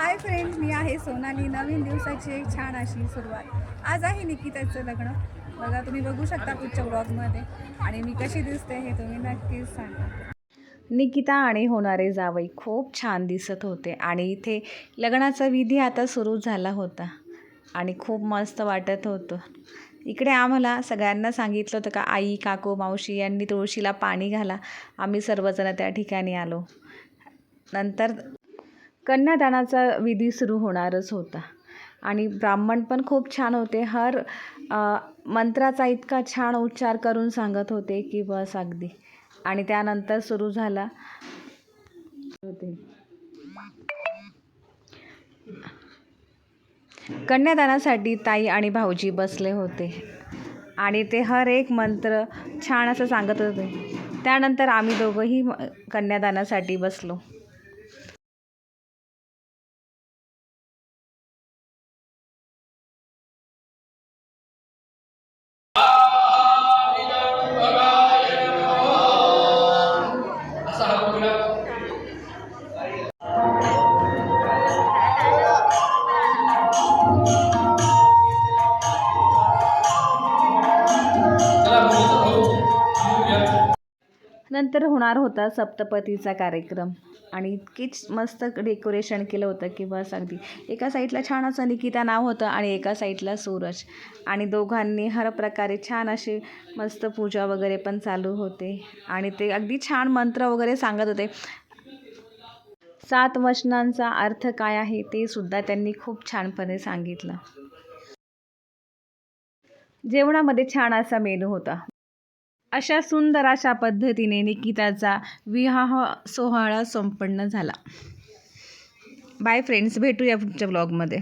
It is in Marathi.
हाय फ्रेंड्स मी आहे सोनाली. नवीन दिवसाची एक छान अशी सुरुवात. आज आहे निकिताचं लग्न. बघा तुम्ही बघू शकता पुढच्या ब्लॉगमध्ये. आणि मी कशी दिसते हे तुम्ही नक्कीच सांगा. निकिता आणि होणारे जावई खूप छान दिसत होते आणि इथे लग्नाचा विधी आता सुरू झाला होता आणि खूप मस्त वाटत होतं. इकडे आम्हाला सगळ्यांना सांगितलं होतं का आई काकू मावशी यांनी तुळशीला पाणी घाला. आम्ही सर्वजण त्या ठिकाणी आलो. नंतर कन्यादानाचा विधी सुरू होणारच होता. आणि ब्राह्मण पण खूप छान होते. हर मंत्राचा इतका छान उच्चार करून सांगत होते की बस अगदी. आणि त्यानंतर सुरू झाला. होते कन्यादानासाठी ताई आणि भाऊजी बसले होते. आणि ते हर एक मंत्र छान असं सांगत होते. त्यानंतर आम्ही दोघंही कन्यादानासाठी बसलो. नंतर होणार होता सप्तपतीचा कार्यक्रम. आणि इतकीच मस्त डेकोरेशन केलं होतं की बस अगदी. एका साईडला छान असं निकिता नाव होतं आणि एका साईडला सूरज. आणि दोघांनी हर प्रकारे छान अशी मस्त पूजा वगैरे पण चालू होते. आणि ते अगदी छान मंत्र वगैरे सांगत होते. सात वचनांचा अर्थ काय आहे ते सुद्धा त्यांनी खूप छानपणे सांगितलं. जेवणामध्ये छान असा मेनू होता. अशा सुंदर अशा पद्धतीने निकिताचा विवाह सोहळा संपन्न झाला. बाय फ्रेंड्स भेटूया पुढच्या ब्लॉगमध्ये